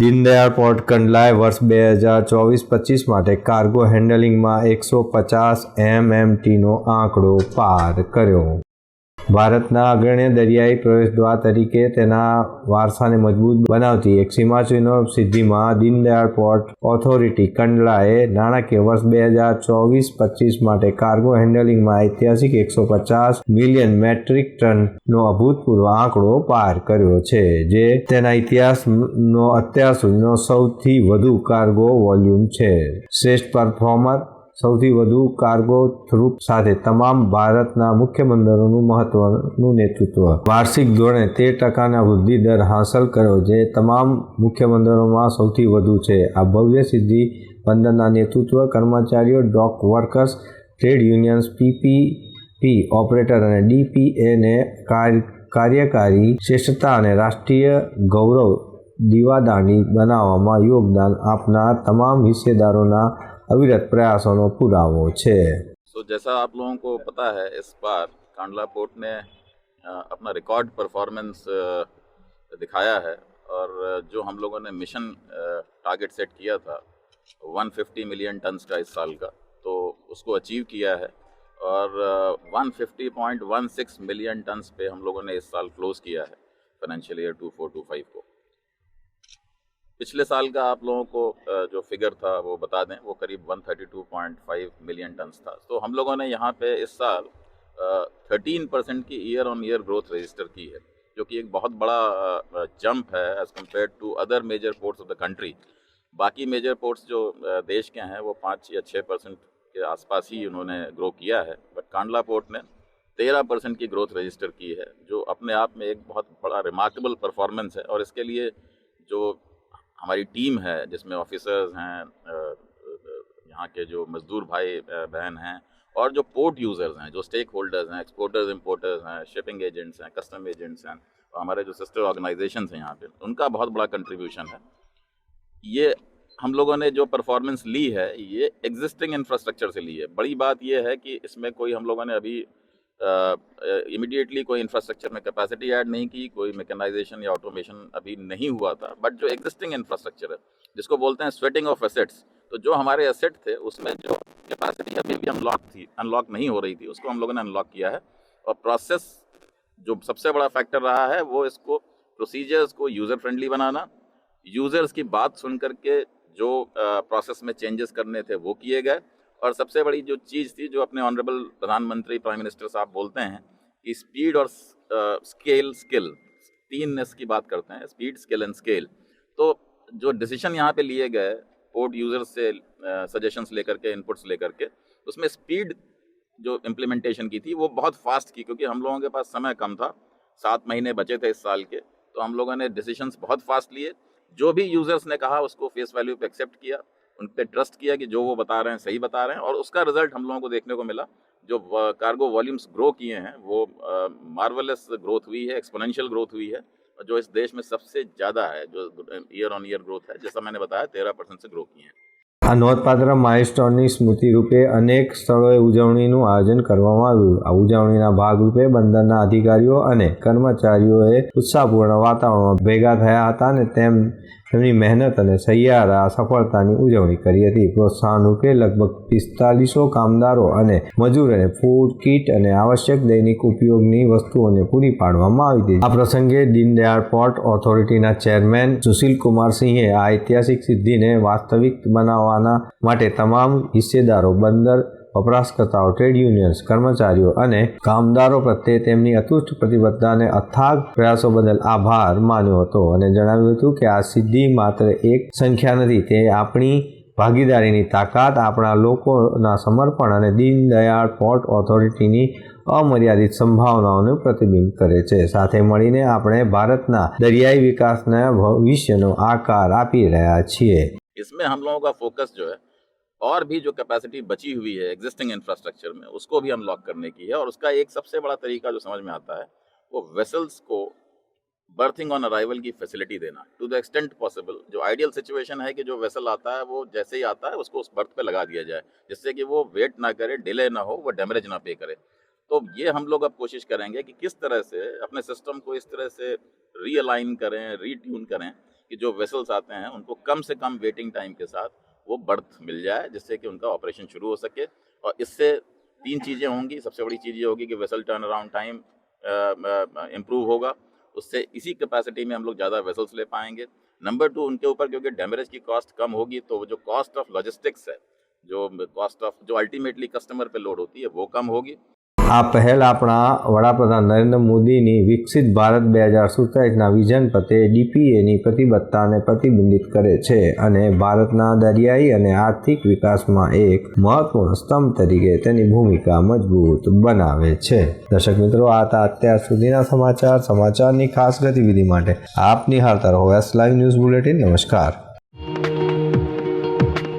Deendayal port કંડલાએ વર્ષ બે હજાર ચોવીસ પચીસ માટે કાર્ગો હેન્ડલિંગમાં એકસો પચાસ એમએમટીનો આંકડો પાર કર્યો. ભારતના અગ્રણી દરિયાઈ પ્રવેશદ્વાર તરીકે તેના વારસાને મજબૂત બનાવતી એક સીમાચિહ્નો સિદ્ધિમાં દીનદયાળ પોર્ટ ઓથોરિટી કંડલાએ નાણાકીય વર્ષ બે હજાર ચોવીસ પચીસ માટે કાર્ગો હેન્ડલિંગમાં ઐતિહાસિક એકસો પચાસ મિલિયન મેટ્રિક ટનનો અભૂતપૂર્વ આંકડો પાર કર્યો છે, જે તેના ઇતિહાસનો અત્યાર સુધીનો સૌથી વધુ કાર્ગો વોલ્યુમ છે. શ્રેષ્ઠ પરફોર્મર સૌથી વધુ કાર્ગો થ્રુપ સાથે તમામ ભારતના મુખ્ય બંદરોનું મહત્વનું નેતૃત્વ. વાર્ષિક ધોરણે તેર ટકાના વૃદ્ધિ દર હાંસલ કર્યો જે તમામ મુખ્ય બંદરોમાં સૌથી વધુ છે. આ ભવ્ય સિદ્ધિ બંદરના નેતૃત્વ કર્મચારીઓ, dock workers, trade unions PP P operator અને ડીપીએને કાર્યકારી શ્રેષ્ઠતા અને રાષ્ટ્રીય ગૌરવ દીવાદાંડી બનાવવામાં યોગદાન આપનાર તમામ હિસ્સેદારોના अविरत प्रयासों નો પુરાવો છે तो जैसा आप लोगों को पता है इस बार कांडला पोर्ट ने अ, अपना रिकॉर्ड परफॉर्मेंस अ, दिखाया है और जो हम लोगों ने मिशन टारगेट सेट किया था 150 मिलियन टन्स का इस साल का तो उसको अचीव किया है और अ, 150.16 मिलियन टन्स पे हम लोगों ने इस साल क्लोज किया है फाइनेंशियल ईयर 2425 को पिछले साल का आप लोगों को जो फिगर था, वो बता दें, वो करीब 132.5 मिलियन टन्स था। तो हम लोगों ने यहाँ पे इस साल थर्टीन परसेंट की year on year growth register की है, जो कि एक बहुत बड़ा जंप है as compare to other major ports of the country बाकी मेजर पोर्ट्स जो देश के हैं, वो पाँच या छः परसेंट के आसपास ही उन्होंने ग्रो किया है। बट कांडला पोर्ट ने तेरह परसेंट की ग्रोथ रजिस्टर की है, जो अपने आप में एक बहुत बड़ा रिमार्केबल परफॉर्मेंस है। और इसके लिए जो हमारी टीम है, जिसमें ऑफिसर्स हैं यहाँ के जो मजदूर भाई बहन हैं और जो पोर्ट यूज़र्स हैं, जो स्टेक होल्डर्स हैं एक्सपोर्टर्स इम्पोर्टर्स हैं शिपिंग एजेंट्स हैं कस्टम एजेंट्स हैं, और हमारे जो सिस्टर ऑर्गेनाइजेशंस हैं यहाँ पे, उनका बहुत बड़ा कंट्रीब्यूशन है। ये हम लोगों ने जो परफॉर्मेंस ली है, ये एग्जिस्टिंग इंफ्रास्ट्रक्चर से ली है। बड़ी बात ये है कि इसमें कोई हम लोगों ने अभी इमिडिएटली कोई इंफ्रास्ट्रक्चर में कैपेसिटी ऐड नहीं की, कोई मैकेनाइजेशन या ऑटोमेशन अभी नहीं हुआ था। बट जो एग्जिस्टिंग इंफ्रास्ट्रक्चर है, जिसको बोलते हैं स्वेटिंग ऑफ़ एसेट्स तो जो हमारे एसेट थे, उसमें जो कैपेसिटी अभी भी अनलॉक थी अनलॉक नहीं हो रही थी, उसको हम लोगों ने अनलॉक किया है। और प्रोसेस जो सबसे बड़ा फैक्टर रहा है, वो इसको प्रोसीजर्स को यूज़र फ्रेंडली बनाना यूज़र्स की बात सुन करके जो प्रोसेस में चेंजेस करने थे, वो किए गए। और सबसे बड़ी जो चीज़ थी, जो अपने ऑनरेबल प्रधानमंत्री प्राइम मिनिस्टर साहब बोलते हैं कि स्पीड और स्केल स्किल तीन की बात करते हैं स्पीड स्किल एंड स्केल तो जो डिसीज़न यहाँ पे लिए गए पोर्ट यूज़र्स से सजेशंस लेकर के इनपुट्स लेकर के, उसमें स्पीड जो इम्प्लीमेंटेशन की थी, वो बहुत फास्ट की, क्योंकि हम लोगों के पास समय कम था, सात महीने बचे थे इस साल के तो हम लोगों ने डिसीजंस बहुत फास्ट लिए। जो भी यूज़र्स ने कहा, उसको फेस वैल्यू पे एक्सेप्ट किया। उन पर ट्रस्ट किया कि जो वो बता रहे हैं सही बता रहे हैं और उसका रिजल्ट हम लोगों को देखने को मिला जो कार्गो वॉल्यूम्स ग्रो किए हैं वो मार्वलस ग्रोथ हुई है एक्सपोनेंशियल ग्रोथ हुई है और जो इस देश में सबसे ज़्यादा है जो ईयर ऑन ईयर ग्रोथ है जैसा मैंने बताया तेरह परसेंट से ग्रो किए हैं આ નોંધપાત્ર માઇલસ્ટોનની સ્મૃતિ રૂપે અનેક સ્થળોએ ઉજવણીનું આયોજન કરવામાં આવ્યું આ ઉજવણીના ભાગરૂપે બંદરના અધિકારીઓ અને કર્મચારીઓએ ઉત્સાહપૂર્ણ વાતાવરણમાં ભેગા થયા હતા અને તેમ તેમની મહેનત અને સહિયારા, સફળતાની ઉજવણી કરી હતી. પ્રોત્સાહન રૂપે લગભગ પિસ્તાલીસો કામદારો અને મજૂરોને ફૂડ કીટ અને આવશ્યક દૈનિક ઉપયોગની વસ્તુઓને પૂરી પાડવામાં આવી હતી. આ પ્રસંગે દીનદયાળ પોર્ટ ઓથોરિટીના ચેરમેન સુશીલ કુમાર સિંહે આ ઐતિહાસિક સિદ્ધિને વાસ્તવિક બનાવવાના માટે તમામ હિસ્સેદારો, બંદર વપરાશકર્તાઓ ટ્રેડ યુનિયન્સ કર્મચારીઓ અને કામદારો પ્રત્યે તેમની અતુષ્ટ પ્રતિબદ્ધતાને અથાગ પ્રયાસો બદલ આભાર માન્યો હતો અને જણાવ્યું હતું કે આ સિદ્ધિ માત્ર એક સંખ્યા નથી તે આપણી ભાગીદારીની તાકાત આપણા લોકોના સમર્પણ અને દીનદયાળ પોર્ટ ઓથોરિટીની અમર્યાદિત સંભાવનાઓનું પ્રતિબિંબ કરે છે સાથે મળીને આપણે ભારતના દરિયાઈ વિકાસના ભવિષ્યનો આકાર આપી રહ્યા છીએ इसमें हम लोगों का फोकस जो है और भी जो कैपेसिटी बची हुई है एग्जिस्टिंग इंफ्रास्ट्रक्चर में, उसको भी अनलॉक करने की है। और उसका एक सबसे बड़ा तरीका जो समझ में आता है, वो वेसल्स को बर्थिंग ऑन अराइवल की फैसिलिटी देना टू द एक्सटेंट पॉसिबल जो आइडियल सिचुएशन है कि जो वेसल आता है, वो जैसे ही आता है, उसको उस बर्थ पे लगा दिया जाए, जिससे कि वो वेट ना करे डिले ना हो, वो डैमेज ना पे करे। तो ये हम लोग अब कोशिश करेंगे कि किस तरह से अपने सिस्टम को इस तरह से रीअलाइन करें रीट्यून करें, कि जो वेसल्स आते हैं, उनको कम से कम वेटिंग टाइम के साथ वो बर्थ मिल जाए, जिससे कि उनका ऑपरेशन शुरू हो सके। और इससे तीन चीज़ें होंगी। सबसे बड़ी चीज़ ये होगी कि vessel turn around time improve होगा। उससे इसी कैपेसिटी में हम लोग ज़्यादा वेसल्स ले पाएँगे। नंबर टू उनके ऊपर क्योंकि डैमेज की कॉस्ट कम होगी तो जो कॉस्ट ऑफ़ लॉजिस्टिक्स है, जो कॉस्ट ऑफ़ जो अल्टीमेटली कस्टमर पे लोड होती है, वो कम होगी। આ પહેલ આપણા વડાપ્રધાન નરેન્દ્ર મોદીની વિકસિત ભારત બે હજાર સુડતાલીસના વિઝન પ્રત્યે ડીપીએની પ્રતિબદ્ધતાને પ્રતિબિંબિત કરે છે અને ભારતના દરિયાઈ અને આર્થિક વિકાસમાં એક મહત્વપૂર્ણ સ્તંભ તરીકે તેની ભૂમિકા મજબૂત બનાવે છે. દર્શક મિત્રો, આ હતા અત્યાર સુધીના સમાચાર. સમાચારની ખાસ ગતિવિધિ માટે આપ નિહાળતા રહો એસ લાઈવ ન્યૂઝ બુલેટિન નમસ્કાર.